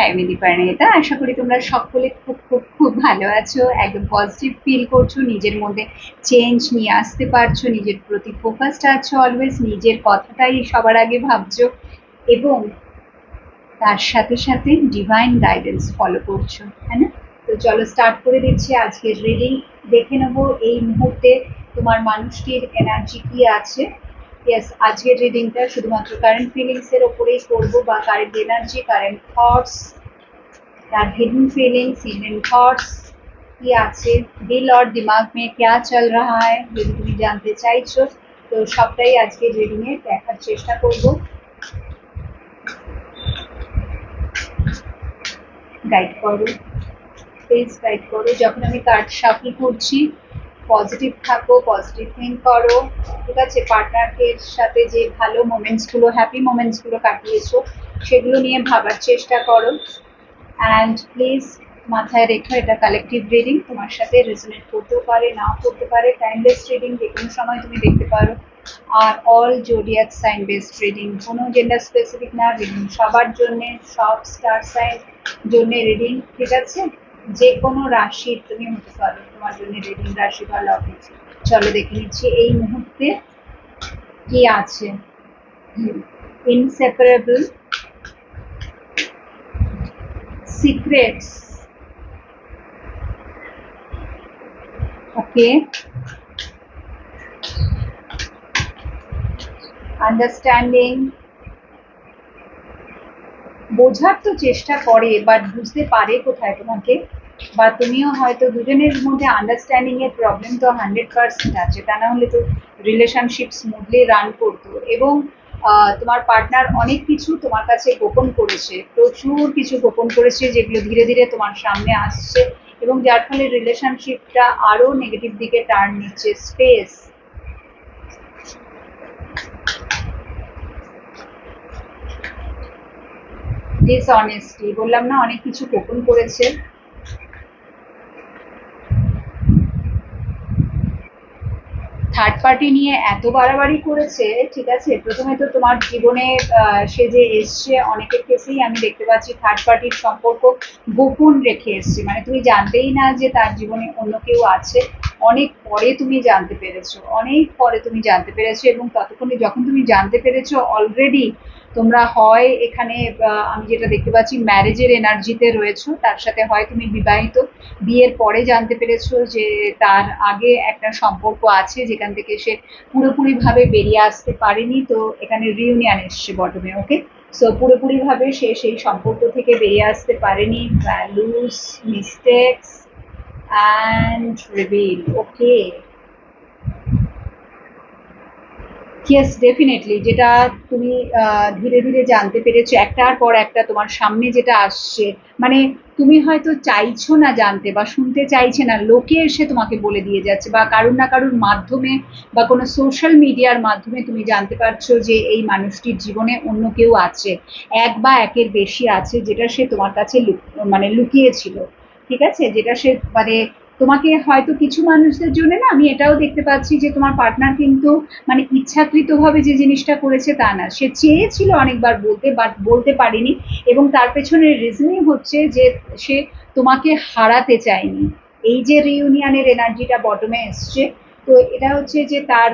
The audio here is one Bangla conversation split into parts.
হ্যাঁ আমি দীপায়নিতা আশা করি তোমরা সকলে খুব খুব খুব ভালো আছো। একদম পজিটিভ ফিল করছ। নিজের মধ্যে চেঞ্জ নিয়ে আসতে পারছ। নিজের প্রতি ফোকাসড আছো অলওয়েজ নিজের কথাটাই সবার আগে ভাবছ। এবং তার সাথে সাথে ডিভাইন গাইডেন্স ফলো করছ হ্যাঁ না? তো চলো স্টার্ট করে দিচ্ছি আজকের রিডিং দেখে নেব এই মুহূর্তে তোমার মানুষটির এনার্জি কি আছে। ইয়েস আজকের রিডিংটা শুধুমাত্র কারেন্ট ফিলিংস এর ওপরেই করবো বা কারেন্ট এনার্জি কারেন্ট থটস তার হিডেন ফিলিংস হিডেন থটস কি আছে দিল और दिमाग में क्या चल रहा है যদি তুমি জানতে চাইছো তো সবটাই আজকের রিডিং এ দেখার চেষ্টা করব গাইড করো প্লিজ গাইড করো যখন আমি কার্ড শাফল করছি পজিটিভ থাকো পজিটিভ থিঙ্ক করো। ঠিক আছে? পার্টনারকে সাথে যে ভালো মোমেন্টসগুলো হ্যাপি মোমেন্টসগুলো কাটিয়েছো, সেগুলো নিয়ে ভাবার চেষ্টা করো। অ্যান্ড প্লিজ মাথায় রেখো, এটা কালেকটিভ রিডিং তোমার সাথে রেজনেট করতেও পারে, নাও করতে পারে। টাইমলেস রিডিং যে কোনো সময় তুমি দেখতে পারো। আর all zodiac sign based reading কোনো জেন্ডার স্পেসিফিক না রিডিং সবার জন্যে, সব স্টার সাইন জন্য রিডিং ঠিক আছে? যে কোনো রাশির তুমি হতে পারো, তোমার জন্য রিডিং রাশি বা লগ্ন। চলো দেখে নিচ্ছি, এই মুহূর্তে কি আছে? ইনসেপারেবল সিক্রেটস ওকে আন্ডারস্ট্যান্ডিং বোঝার তো চেষ্টা করে বাট বুঝতে পারে কোথায় তোমাকে। বা তুমিও হয়তো দুজনের মধ্যে আন্ডারস্ট্যান্ডিং এর প্রবলেম তো হান্ড্রেড পার্সেন্ট আছে। তা না হলে তো রিলেশনশিপ স্মুথলি রান করতো। এবং তোমার পার্টনার অনেক কিছু তোমার কাছে গোপন করেছে। প্রচুর কিছু গোপন করেছে যেগুলো ধীরে ধীরে তোমার সামনে আসছে এবং যার ফলে রিলেশনশিপটা আরও নেগেটিভ দিকে টার্ন নিচ্ছে স্পেস ডিসঅনেস্টি বললাম না, অনেক কিছু গোপন করেছে। থার্ড পার্টি নিয়ে এত বাড়াবাড়ি করেছে, ঠিক আছে? প্রথমে তো তোমার জীবনে সে যে এসছে, অনেকের কেসেই আমি দেখতে পাচ্ছি থার্ড পার্টির সম্পর্ক গোপন রেখে এসছে। মানে তুমি জানতেই না যে তার জীবনে অন্য কেউ আছে। অনেক পরে তুমি জানতে পেরেছ, অনেক পরে তুমি জানতে পেরেছ এবং ততক্ষণে যখন তুমি জানতে পেরেছ অলরেডি তোমরা হয় এখানে আমি যেটা দেখতে পাচ্ছি ম্যারেজের এনার্জিতে রয়েছো, তার সাথে হয় তুমি বিবাহিত, বিয়ের পরে জানতে পেরেছ যে তার আগে একটা সম্পর্ক আছে যেখান থেকে সে পুরোপুরি ভাবে বেরিয়ে আসতে পারেনি, তো এখানে রিউনিয়ন এসছে বটমে ওকে সো পুরোপুরি ভাবে সে সেই সম্পর্ক থেকে বেরিয়ে আসতে পারেনি values mistakes and reveal okay yes definitely যেটা তুমি ধীরে ধীরে জানতে পেরেছ, একটার পর একটা তোমার সামনে যেটা আসছে মানে তুমি হয়তো চাইছো না জানতে বা শুনতে চাইছে না, লোকে এসে তোমাকে বলে দিয়ে যাচ্ছে বা কারুর না কারুর মাধ্যমে বা কোনো সোশ্যাল মিডিয়ার মাধ্যমে তুমি জানতে পারছ যে এই মানুষটির জীবনে অন্য কেউ আছে, এক বা একের বেশি আছে, যেটা সে তোমার কাছে মানে লুকিয়েছিল। ঠিক আছে? যেটা সে মানে তোমাকে হয়তো কিছু মানুষদের জন্য না, আমি এটাও দেখতে পাচ্ছি যে তোমার পার্টনার কিন্তু মানে ইচ্ছাকৃতভাবে যে জিনিসটা করেছে তা না। সে চেয়েছিল অনেকবার বলতে বাট বলতে পারেনি এবং তার পেছনে রিজনই হচ্ছে যে সে তোমাকে হারাতে চায়নি। এই যে রিউনিয়নের এনার্জিটা বটমে এসছে, তো এটা হচ্ছে যে তার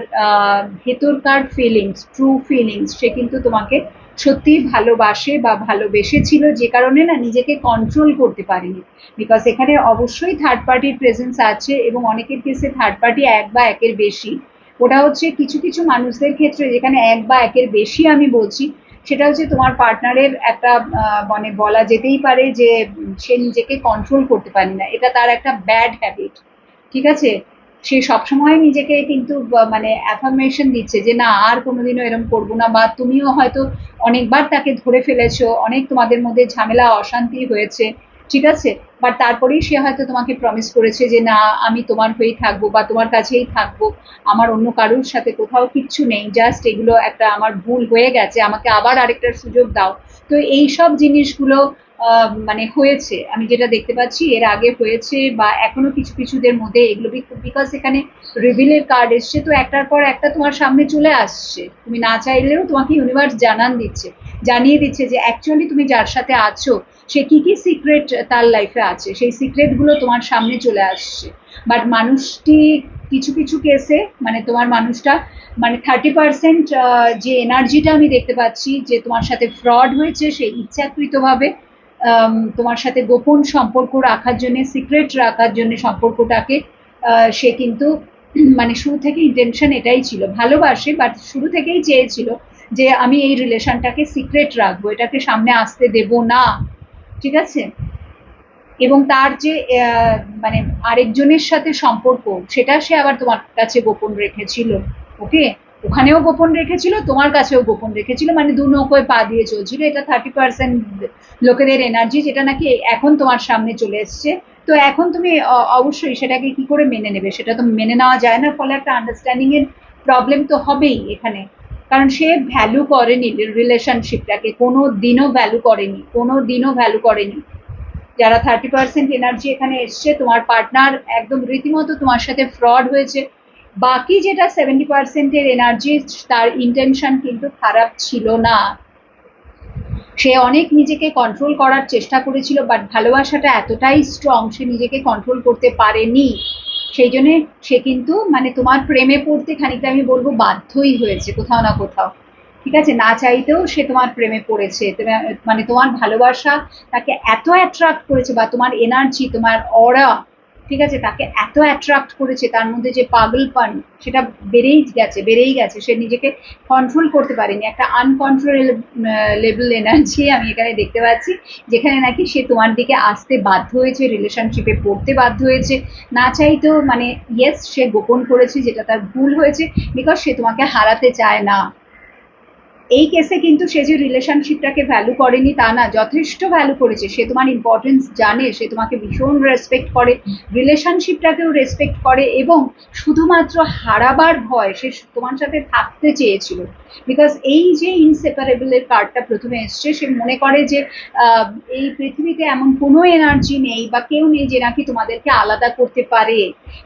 ভেতরকার ফিলিংস ট্রু ফিলিংস সে কিন্তু তোমাকে সত্যি ভালোবাসে বা ভালোবেসেছিল যে কারণে না নিজেকে কন্ট্রোল করতে পারেনি। বিকজ এখানে অবশ্যই থার্ড পার্টির প্রেজেন্স আছে এবং অনেকের কেসে থার্ড পার্টি এক বা একের বেশি। ওটা হচ্ছে কিছু কিছু মানুষদের ক্ষেত্রে যেখানে এক বা একের বেশি আমি বলছি, সেটা হচ্ছে তোমার পার্টনারের একটা মানে বলা যেতেই পারে যে সে নিজেকে কন্ট্রোল করতে পারে না এটা তার একটা ব্যাড হ্যাবিট ঠিক আছে? সে সবসময় নিজেকে কিন্তু মানে অ্যাফার্মেশন দিচ্ছে যে, না, আর কোনোদিনও এরকম করব না। বা তুমিও হয়তো অনেকবার তাকে ধরে ফেলেছো, অনেক তোমাদের মধ্যে ঝামেলা, অশান্তি হয়েছে। ঠিক আছে? বাট তারপরেই সে হয়তো তোমাকে প্রমিস করেছে যে, না, আমি তোমার হয়েই থাকব বা তোমার কাছেই থাকব। আমার অন্য কারোর সাথে কোথাও কিচ্ছু নেই। জাস্ট এগুলো একটা আমার ভুল হয়ে গেছে। আমাকে আবার আরেকটা সুযোগ দাও। তো এই সব জিনিসগুলো মানে হয়েছে। আমি যেটা দেখতে পাচ্ছি, এর আগে হয়েছে বা এখনও কিছু কিছুদের মধ্যে এগুলো বিকজ এখানে রিভিলের কার্ড এসছে, তো একটার পর একটা তোমার সামনে চলে আসছে। তুমি না চাইলেও তোমাকে ইউনিভার্স জানান দিচ্ছে, জানিয়ে দিচ্ছে যে অ্যাকচুয়ালি তুমি যার সাথে আছো, সে কি কি সিক্রেট তার লাইফে আছে। সেই সিক্রেটগুলো তোমার সামনে চলে আসছে। বাট মানুষটি কিছু কিছু কেসে মানে তোমার মানুষটা মানে থার্টি পার্সেন্ট যে এনার্জিটা আমি দেখতে পাচ্ছি, যে তোমার সাথে ফ্রড হয়েছে, সে ইচ্ছাকৃতভাবে তোমার সাথে গোপন সম্পর্ক রাখার জন্য সিক্রেট রাখার জন্য সম্পর্কটাকে সে কিন্তু মানে শুরু থেকে ইন্টেনশন এটাই ছিল। ভালোবাসে বাট শুরু থেকেই চেয়েছিল যে আমি এই রিলেশনটাকে সিক্রেট রাখব, এটাকে সামনে আসতে দেব না। ঠিক আছে? এবং তার যে মানে আরেকজনের সাথে সম্পর্ক, সেটা সে আবার তোমার কাছে গোপন রেখেছিল। ওকে ওখানেও গোপন রেখেছিল, তোমার কাছেও গোপন রেখেছিল মানে দু নৌকোয় পা দিয়ে চলছিল। এটা থার্টি পার্সেন্ট লোকেদের এনার্জি যেটা নাকি এখন তোমার সামনে চলে এসছে। তো এখন তুমি অবশ্যই সেটাকে কি করে মেনে নেবে? সেটা তো মেনে নেওয়া যায় না, ফলে একটা আন্ডারস্ট্যান্ডিং এর প্রবলেম তো হবেই এখানে। কারণ সে ভ্যালু করেনি রিলেশনশিপটাকে কোনো দিনও ভ্যালু করেনি, কোনো দিনও ভ্যালু করেনি। যারা থার্টি পার্সেন্ট এনার্জি এখানে এসছে, তোমার পার্টনার একদম রীতিমতো তোমার সাথে ফ্রড হয়েছে। বাকি যেটা সেভেন্টি পার্সেন্টের এনার্জি তার ইন্টেনশন কিন্তু খারাপ ছিল না। সে অনেক নিজেকে কন্ট্রোল করার চেষ্টা করেছিল বাট ভালোবাসাটা এতটাই স্ট্রং সে নিজেকে কন্ট্রোল করতে পারেনি। সেই জন্যে সে কিন্তু মানে তোমার প্রেমে পড়তে খানিকটা আমি বলব বাধ্যই হয়েছে, কোথাও না কোথাও। ঠিক আছে? না চাইতেও সে তোমার প্রেমে পড়েছে। মানে তোমার ভালোবাসা তাকে এত অ্যাট্রাক্ট করেছে, বা তোমার এনার্জি তোমার অরা ঠিক আছে, তাকে এত অ্যাট্রাক্ট করেছে, তার মধ্যে যে পাগলপান সেটা বেড়েই গেছে বেড়েই গেছে। সে নিজেকে কন্ট্রোল করতে পারেনি। একটা আনকন্ট্রোল লেভেল এনার্জি আমি এখানে দেখতে পাচ্ছি, যেখানে নাকি সে তোমার দিকে আসতে বাধ্য হয়েছে রিলেশনশিপে পড়তে বাধ্য হয়েছে। না চাইতেও মানে ইয়েস সে গোপন করেছে যেটা তার ভুল হয়েছে বিকজ সে তোমাকে হারাতে চায় না। এই কেসে কিন্তু সে যে রিলেশনশিপটাকে ভ্যালু করেনি তা না, যথেষ্ট ভ্যালু করেছে। সে তোমার ইম্পর্টেন্স জানে, সে তোমাকে ভীষণ রেসপেক্ট করে রিলেশনশিপটাকেও রেসপেক্ট করে এবং শুধুমাত্র হারাবার ভয় সে তোমার সাথে থাকতে চেয়েছিল। বিকজ এই যে ইনসেপারেবলের কার্ডটা প্রথমে এসছে, সে মনে করে যে এই পৃথিবীতে এমন কোনো এনার্জি নেই বা কেউ নেই যে নাকি তোমাদেরকে আলাদা করতে পারে।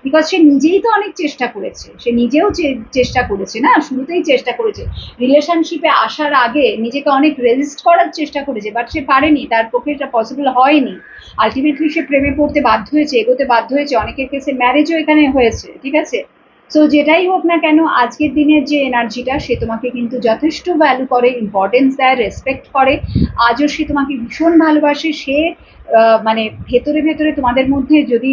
বিকজ সে নিজেই তো অনেক চেষ্টা করেছে। সে নিজেও চেষ্টা করেছে না, শুরুতেই চেষ্টা করেছে। রিলেশনশিপে আসার আগে নিজেকে অনেক রেজিস্ট করার চেষ্টা করেছে বাট সে পারেনি, তার পক্ষে এটা পসিবল হয়নি। আলটিমেটলি সে প্রেমে পড়তে বাধ্য হয়েছে, এগোতে বাধ্য হয়েছে, অনেকের কেসে ম্যারেজও এখানে হয়েছে, ঠিক আছে? সো যেটাই হোক না কেন, আজকের দিনের যে এনার্জিটা সে তোমাকে কিন্তু যথেষ্ট ভ্যালু করে ইম্পর্টেন্স দেয় রেসপেক্ট করে। আজও সে তোমাকে ভীষণ ভালোবাসে, সে মানে ভেতরে ভেতরে তোমাদের মধ্যে যদি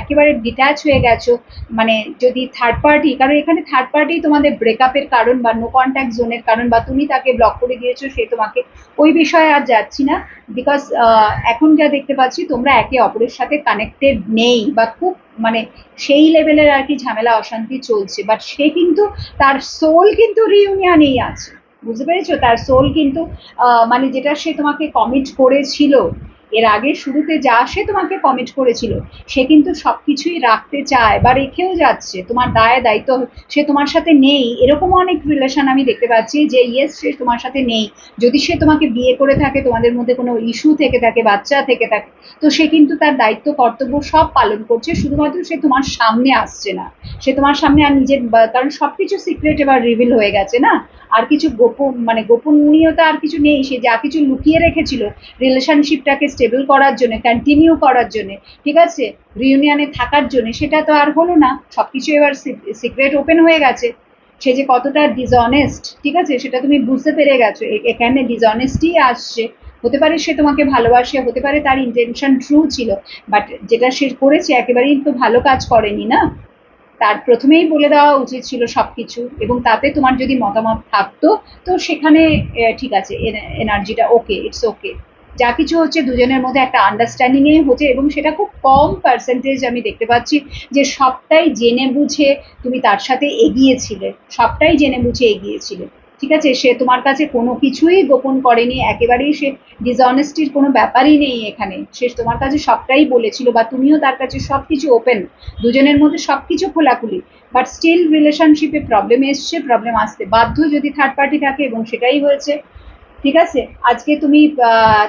একেবারে ডিট্যাচ হয়ে গেছো মানে যদি থার্ড পার্টি কারণ এখানে থার্ড পার্টি তোমাদের ব্রেকআপের কারণ বা নো কন্ট্যাক্ট জোনের কারণ বা তুমি তাকে ব্লক করে দিয়েছ, সে তোমাকে ওই বিষয়ে আর যাচ্ছি না। বিকজ এখন যা দেখতে পাচ্ছি, তোমরা একে অপরের সাথে কানেক্টেড নেই বা খুব মানে সেই লেভেলের আর কি ঝামেলা, অশান্তি চলছে। বাট সে কিন্তু, তার সোল কিন্তু রিউনিয়নেই আছে। বুঝতে পেরেছ? তার সোল কিন্তু মানে যেটা সে তোমাকে কমিট করেছিল এর আগে শুরুতে যা সে তোমাকে কমিট করেছিল, সে কিন্তু সবকিছুই রাখতে চায় বা রেখেও যাচ্ছে। তোমার দায়, দায়িত্ব সে তোমার সাথে নেই। এরকম অনেক রিলেশন আমি দেখতে পাচ্ছি যে ইয়েস সে তোমার সাথে নেই। যদি সে তোমাকে বিয়ে করে থাকে, তোমাদের মধ্যে কোনো ইস্যু থেকে থাকে, বাচ্চা থেকে থাকে, তো সে কিন্তু তার দায়িত্ব, কর্তব্য সব পালন করছে। শুধুমাত্র সে তোমার সামনে আসছে না। সে তোমার সামনে আর নিজের কারণ সবকিছু সিক্রেট এবার রিভিল হয়ে গেছে না? আর কিছু গোপন মানে গোপনীয়তা আর কিছু নেই। সে যা কিছু লুকিয়ে রেখেছিল রিলেশনশিপটাকে স্টেবল করার জন্য কন্টিনিউ করার জন্য, ঠিক আছে? রিউনিয়নে থাকার জন্য, সেটা তো আর হলো না। সবকিছু এবার সিক্রেট ওপেন হয়ে গেছে। সে যে কতটা ডিসঅনেস্ট ঠিক আছে? সেটা তুমি বুঝতে পেরে গেছো। এখানে ডিসঅনেস্টই আসছে। হতে পারে সে তোমাকে ভালোবাসে, হতে পারে তার ইন্টেনশন ট্রু ছিল। বাট যেটা সে করেছে, একেবারেই তো ভালো কাজ করেনি না? তার প্রথমেই বলে দেওয়া উচিত ছিল সবকিছু। এবং তাতে তোমার যদি মতামত থাকতো, তো সেখানে ঠিক আছে এনার্জিটা ওকে ইটস ওকে যা কিছু হচ্ছে দুজনের মধ্যে একটা আন্ডারস্ট্যান্ডিং এ হচ্ছে এবং সেটা খুব কম পার্সেন্টেজ আমি দেখতে পাচ্ছি যে সবটাই জেনে বুঝে তুমি তার সাথে এগিয়েছিলে, সবটাই জেনে বুঝে এগিয়েছিলে। ঠিক আছে? সে তোমার কাছে কোনো কিছুই গোপন করেনি, একেবারেই সে ডিসঅনেস্টির কোনো ব্যাপারই নেই এখানে। সে তোমার কাছে সবটাই বলেছিল বা তুমিও তার কাছে সব কিছু ওপেন দুজনের মধ্যে সব কিছু খোলাখুলি বাট স্টিল রিলেশনশিপে প্রবলেম এসছে প্রবলেম আসতে বাধ্য যদি থার্ড পার্টি থাকে এবং সেটাই হয়েছে। ঠিক আছে? আজকে তুমি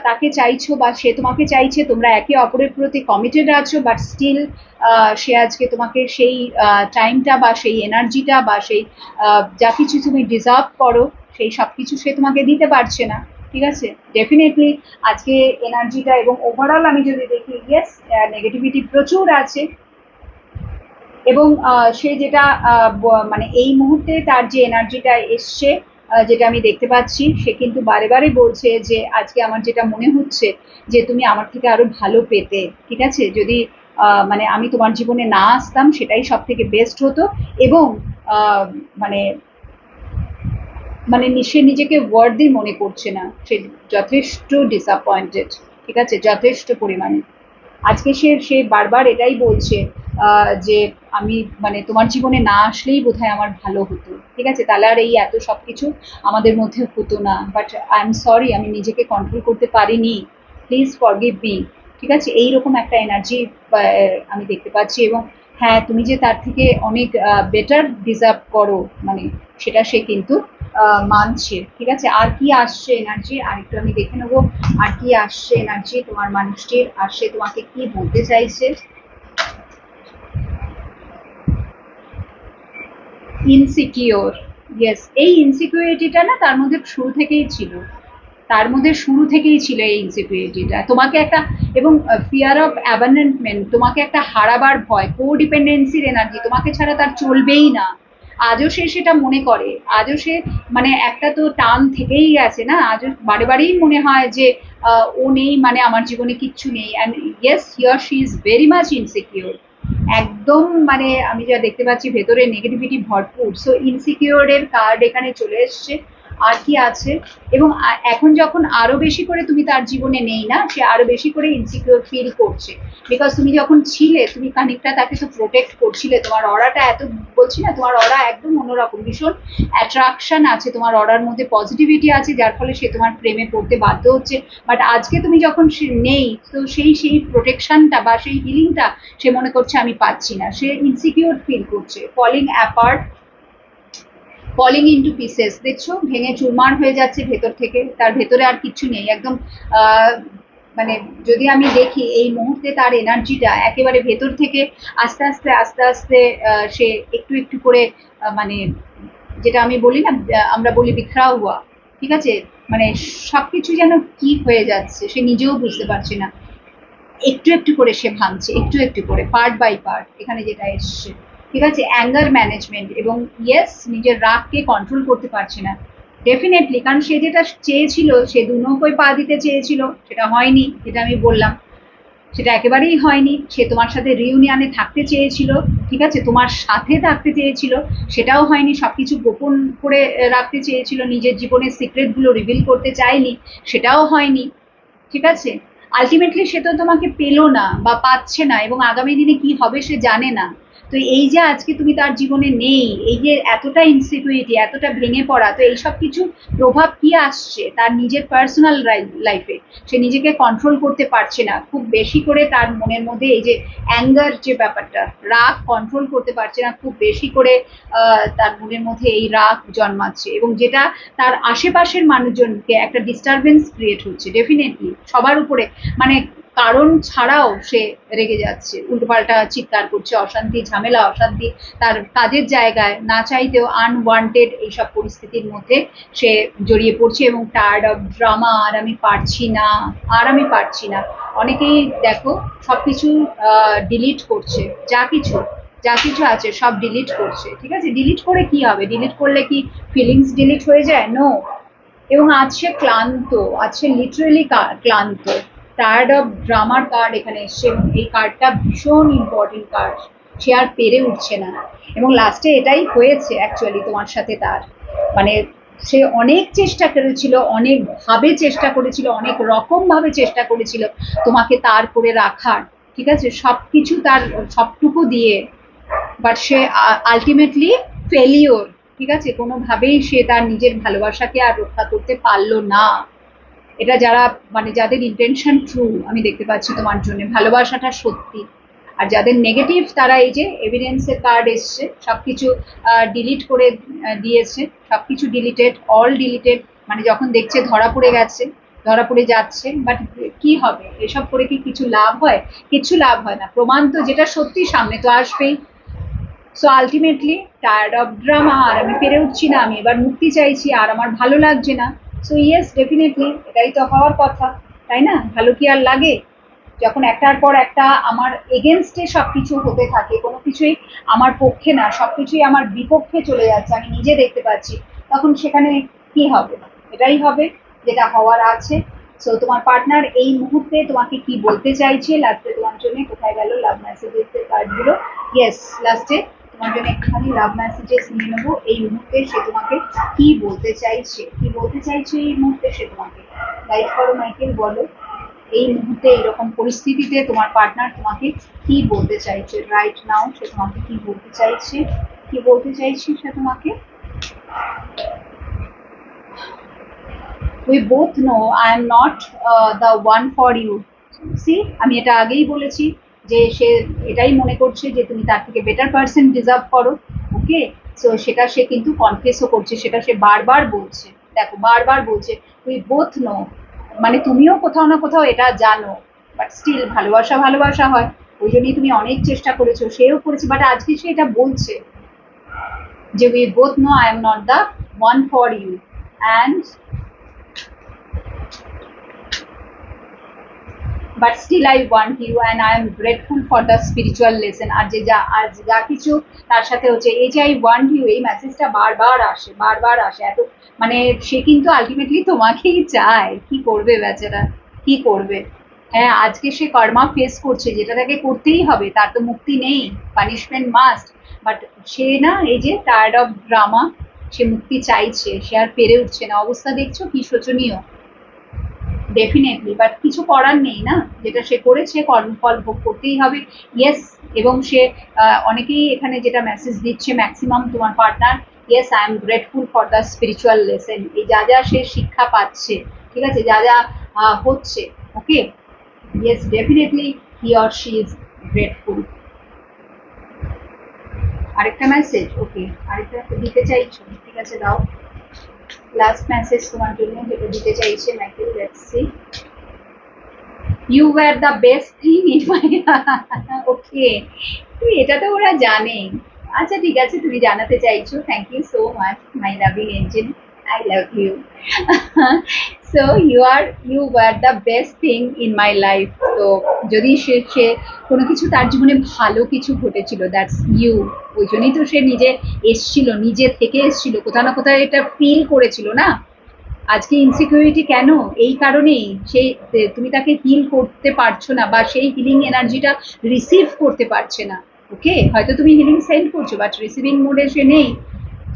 তাকে চাইছো বা সে তোমাকে চাইছে, তোমরা একে অপরের প্রতি কমিটেড আছো বাট স্টিল সে আজকে তোমাকে সেই টাইমটা বা সেই এনার্জিটা বা সেই যা কিছু তুমি ডিজার্ভ করো, সেই সব কিছু সে তোমাকে দিতে পারছে না, ঠিক আছে? ডেফিনেটলি আজকে এনার্জিটা এবং ওভারঅল আমি যদি দেখি ইয়েস নেগেটিভিটি প্রচুর আছে। এবং সে যেটা মানে এই মুহূর্তে তার যে এনার্জিটা এসছে যেটা আমি দেখতে পাচ্ছি, সে কিন্তু বারে বারে বলছে যে, আজকে আমার যেটা মনে হচ্ছে যে, তুমি আমার থেকে আরও ভালো পেতে। ঠিক আছে? যদি মানে আমি তোমার জীবনে না আসতাম, সেটাই সব থেকে বেস্ট হতো এবং মানে মানে সে নিজেকে ওয়ার্দি মনে করছে না। সে যথেষ্ট ডিসঅ্যাপয়েন্টেড ঠিক আছে? যথেষ্ট পরিমাণে। আজকে সে সে বারবার এটাই বলছে যে আমি মানে তোমার জীবনে না আসলেই বোধহয় আমার ভালো হতো। ঠিক আছে? তাহলে আর এই এত সব কিছু আমাদের মধ্যে হতো না। বাট আই এম সরি আমি নিজেকে কন্ট্রোল করতে পারিনি। প্লিজ ফর ফরগিভ মি ঠিক আছে? এইরকম একটা এনার্জি আমি দেখতে পাচ্ছি এবং হ্যাঁ তুমি যে তার থেকে অনেক বেটার ডিজার্ভ করো মানে সেটা সে কিন্তু মানছে। ঠিক আছে? আর কি আসছে এনার্জি আর একটু আমি দেখে নেব। আর কি আসছে এনার্জি তোমার মানুষটির আর সে তোমাকে কি বলতে চাইছে? ইনসিকিওর ইয়েস এই ইনসিকিউরিটিটা না তার মধ্যে শুরু থেকেই ছিল। তার মধ্যে শুরু থেকেই ছিল এই ইনসিকিউরিটিটা তোমাকে একটা, এবং ফিয়ার অফ অ্যাবান্ডমেন্ট তোমাকে একটা হারাবার ভয় কো ডিপেন্ডেন্সির এনার্জি তোমাকে ছাড়া তার চলবেই না। আজও সে সেটা মনে করে। আজও সে মানে একটা তো টান থেকেই গেছে না? আজও বারে বারেই মনে হয় যে ও নেই মানে আমার জীবনে কিচ্ছু নেই। And yes here she is very much insecure একদম মানে আমি যা দেখতে পাচ্ছি, ভেতরে নেগেটিভিটি ভরপুর। সো ইনসিকিওরের কার্ড এখানে চলে এসছে। আর কি আছে? এবং এখন যখন আরও বেশি করে তুমি তার জীবনে নেই না, সে আরও বেশি করে ইনসিকিওর ফিল করছে। বিকজ তুমি যখন ছিলে, তুমি খানিকটা তাকে তো প্রোটেক্ট করছিলে। তোমার অরাটা এত বলছি না তোমার অরা একদম অন্যরকম। ভীষণ অ্যাট্রাকশন আছে তোমার অরার মধ্যে পজিটিভিটি আছে, যার ফলে সে তোমার প্রেমে পড়তে বাধ্য হচ্ছে। বাট আজকে তুমি যখন সে নেই, তো সেই সেই প্রোটেকশনটা বা সেই হিলিংটা সে মনে করছে, আমি পাচ্ছি না। সে ইনসিকিউর ফিল করছে falling apart falling into pieces দেখছ? ভেঙে চুরমার হয়ে যাচ্ছে ভেতর থেকে, তার ভেতরে আর কিছু নেই, একদম মানে যদি আমি দেখি এই মুহূর্তে তার এনার্জিটা একেবারে ভেতর থেকে আস্তে আস্তে আস্তে আস্তে সে একটু একটু করে মানে যেটা আমি বলি না আমরা বলি বিখরা হুয়া ঠিক আছে? মানে সবকিছু যেন কি হয়ে যাচ্ছে, সে নিজেও বুঝতে পারছে না। একটু একটু করে সে ভাঙছে, একটু একটু করে পার্ট বাই পার্ট এখানে যেটা এসছে। ঠিক আছে? অ্যাঙ্গার ম্যানেজমেন্ট এবং ইয়েস নিজের রাগকে কন্ট্রোল করতে পারছে না। ডেফিনেটলি কারণ সে যেটা চেয়েছিল, সে দু নৌকোয় পা দিতে চেয়েছিল। সেটা হয়নি, যেটা আমি বললাম। সেটা একেবারেই হয়নি। সে তোমার সাথে রিউনিয়নে থাকতে চেয়েছিল, ঠিক আছে? তোমার সাথে থাকতে চেয়েছিল, সেটাও হয়নি। সব কিছু গোপন করে রাখতে চেয়েছিল। নিজের জীবনের সিক্রেটগুলো রিভিল করতে চায়নি, সেটাও হয়নি, ঠিক আছে? আলটিমেটলি সে তো তোমাকে পেল না বা পাচ্ছে না এবং আগামী দিনে কি হবে সে জানে না। তো এই যে আজকে তুমি তার জীবনে নেই, এই যে এতটা ইনসিকিউরিটি এতটা ভেঙে পড়া, তো এইসব কিছু প্রভাব কি আসছে তার নিজের পার্সোনাল লাইফে সে নিজেকে কন্ট্রোল করতে পারছে না। খুব বেশি করে তার মনের মধ্যে এই যে অ্যাঙ্গার যে ব্যাপারটা, রাগ কন্ট্রোল করতে পারছে না, খুব বেশি করে তার মনের মধ্যে এই রাগ জন্মাচ্ছে। এবং যেটা তার আশেপাশের মানুষজনকে একটা ডিস্টারবেন্স ক্রিয়েট হচ্ছে ডেফিনেটলি সবার উপরে। মানে কারণ ছাড়াও সে রেগে যাচ্ছে। উল্টোপাল্টা চিৎকার করছে, অশান্তি, ঝামেলা, অশান্তি। তার কাজের জায়গায় না চাইতেও আনওয়ান্টেড এইসব পরিস্থিতির মধ্যে সে জড়িয়ে পড়ছে এবং টায়ার্ড অফ ড্রামা আর আমি পারছি না, আর আমি পারছি না। অনেকেই দেখো সবকিছু ডিলিট করছে। যা কিছু যা কিছু আছে সব ডিলিট করছে। ঠিক আছে? ডিলিট করে কি হবে? ডিলিট করলে কি ফিলিংস ডিলিট হয়ে যায়? নো এবং আজ সে ক্লান্ত, আজ সে লিটারেলি ক্লান্ত। টায়ার্ড অফ ড্রামার কার্ড এখানে এসছে এবং এই কার্ডটা ভীষণ ইম্পর্টেন্ট কার্ড সে আর পেরে উঠছে না। এবং লাস্টে এটাই হয়েছে অ্যাকচুয়ালি তোমার সাথে তার। মানে সে অনেক চেষ্টা করেছিল অনেক ভাবে চেষ্টা করেছিল অনেক রকম ভাবে চেষ্টা করেছিল তোমাকে তার করে রাখার। ঠিক আছে? সব কিছু তার, সবটুকু দিয়ে। বাট সে আলটিমেটলি ফেলিওর ঠিক আছে? কোনোভাবেই সে তার নিজের ভালোবাসাকে আর রক্ষা করতে পারল না। এটা যারা মানে যাদের ইন্টেনশন ট্রু আমি দেখতে পাচ্ছি তোমার জন্য। ভালোবাসাটা সত্যি। আর যাদের নেগেটিভ তারা এই যে এভিডেন্সের কার্ড এসছে, সবকিছু ডিলিট করে দিয়েছে। সবকিছু ডিলিটেড অল ডিলিটেড মানে যখন দেখছে ধরা পড়ে গেছে, ধরা পড়ে যাচ্ছে বাট কি হবে? এসব করে কি কিছু লাভ হয়? কিছু লাভ হয় না। প্রমাণ তো যেটা সত্যি সামনে তো আসবেই। So ultimately tired of drama আর আমি পেরে উঠছি না। আমি এবার মুক্তি চাইছি। আর আমার ভালো লাগছে না। সো ইয়েস ডেফিনেটলি এটাই তো হওয়ার কথা, তাই না? ভালো কি আর লাগে? যখন একটার পর একটা আমার এগেনস্টে সব কিছু হতে থাকে, কোনো কিছুই আমার পক্ষে না সব কিছুই আমার বিপক্ষে চলে যাচ্ছে, আমি নিজে দেখতে পাচ্ছি, তখন সেখানে কি হবে? এটাই হবে, যেটা হওয়ার আছে। সো তোমার পার্টনার এই মুহূর্তে তোমাকে কি বলতে চাইছে? লাস্টে তোমার জন্য কোথায় গেল? লাভ মেসেজেস এর কার্ডগুলো ইয়েস লাস্টে তোমার একটুখানি লাভ মেসেজেস নিয়ে নেব। এই মুহূর্তে সে তোমাকে কি বলতে চাইছে? কি বলতে চাইছে এই মুহূর্তে সে তোমাকে? গাইড করো মাইকেল বলো। এই মুহূর্তে এরকম পরিস্থিতিতে তোমার পার্টনার তোমাকে কি বলতে চাইছে? রাইট নাও সে তোমাকে কি বলতে চাইছে? কি বলতে চাইছে সে তোমাকে? We both know I am not uh, the one for you. See, আমি এটা আগেই বলেছি। যে সে এটাই মনে করছে যে তুমি তার থেকে বেটার পার্সন ডিজার্ভ করো ওকে সো সেটা সে কিন্তু কনফেসও করছে, সেটা সে বারবার বলছে। দেখো, বারবার বলছে তুই বোথ নো মানে তুমিও কোথাও না কোথাও এটা জানো বাট স্টিল ভালোবাসা ভালোবাসা হয়। ওই জন্যই তুমি অনেক চেষ্টা করেছ, সেও করেছে বাট আজকে সে এটা বলছে যে we both know I am not the one for you and but still I want you and I am grateful for the spiritual lesson আর যে যা আজ যা কিছু তার সাথে হচ্ছে, এই যে আই ওয়ান্ট ইউ এই মেসেজটা বারবার আসে বারবার আসে। এত মানে সে কিন্তু আলটিমেটলি তোমাকেই চায়। কি করবে বেচারা? কি করবে? হ্যাঁ আজকে সে কর্মা ফেস করছে, যেটা তাকে করতেই হবে, তার তো মুক্তি নেই। পানিশমেন্ট মাস্ট বাট সে না, এই যে টায়ার্ড অফ ড্রামা সে মুক্তি চাইছে, সে আর পেরে উঠছে না। অবস্থা দেখছ কি শোচনীয়? ডেফিনেটলি বাট কিছু করার নেই না। যেটা সে করেছে কর্মফল ভোগ করতেই হবে। ইয়েস এবং সে অনেকেই এখানে যেটা মেসেজ দিচ্ছে ম্যাক্সিমাম তোমার partner yes I am grateful for the spiritual lesson এই যা যা সে শিক্ষা পাচ্ছে, ঠিক আছে? যা যা হচ্ছে okay yes definitely he or she is grateful আরেকটা মেসেজ ওকে আরেকটা দিতে চাইছো, ঠিক আছে, দাও। লাস্ট মেসেজ তোমার জন্য দিতে চাইছে Michael lets you were the best thing in my okay এটা তো ওরা জানে। আচ্ছা ঠিক আছে, তুমি জানাতে চাইছো। Thank you so much my loving angel I love you so you are you were the best thing in my life তো যদি সে সে কোনো কিছু তার জীবনে ভালো কিছু ঘটেছিল দ্যাটস ইউ ওই জন্যই তো সে নিজে এসছিল, নিজে থেকে এসছিল। কোথাও না কোথাও এটা ফিল করেছিল না? আজকে ইনসিকিউরিটি কেন? এই কারণেই সেই তুমি তাকে হিল করতে পারছ না বা সেই হিলিং এনার্জিটা রিসিভ করতে পারছে না। ওকে হয়তো তুমি হিলিং সেন্ড করছ বাট রিসিভিং মোডে সে নেই।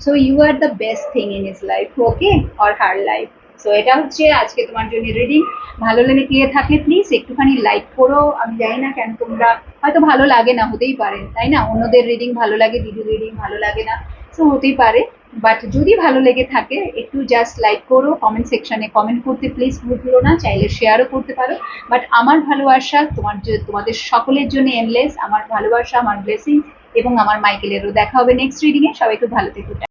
So you are the best thing in his life okay or her life so এটা হচ্ছে আজকে তোমার জন্য রিডিং ভালো লেগে গিয়ে থাকলে প্লিজ একটুখানি লাইক করো। আমি জানি না কেন তোমরা, হয়তো ভালো লাগে না, হতেই পারে, তাই না? অন্যদের রিডিং ভালো লাগে, দিদি রিডিং ভালো লাগে না সো হতেই পারে। বাট যদি ভালো লেগে থাকে, একটু জাস্ট লাইক করো কমেন্ট সেকশনে কমেন্ট করতে প্লিজ ভুলো না, চাইলে শেয়ারও করতে পারো। বাট আমার ভালোবাসা তোমার তোমাদের সকলের জন্য এনলেস আমার ভালোবাসা, আমার ব্লেসিং এবং আমার মাইকেলেরও। দেখা হবে নেক্সট রিডিংয়ে সবাই খুব ভালো থেকো।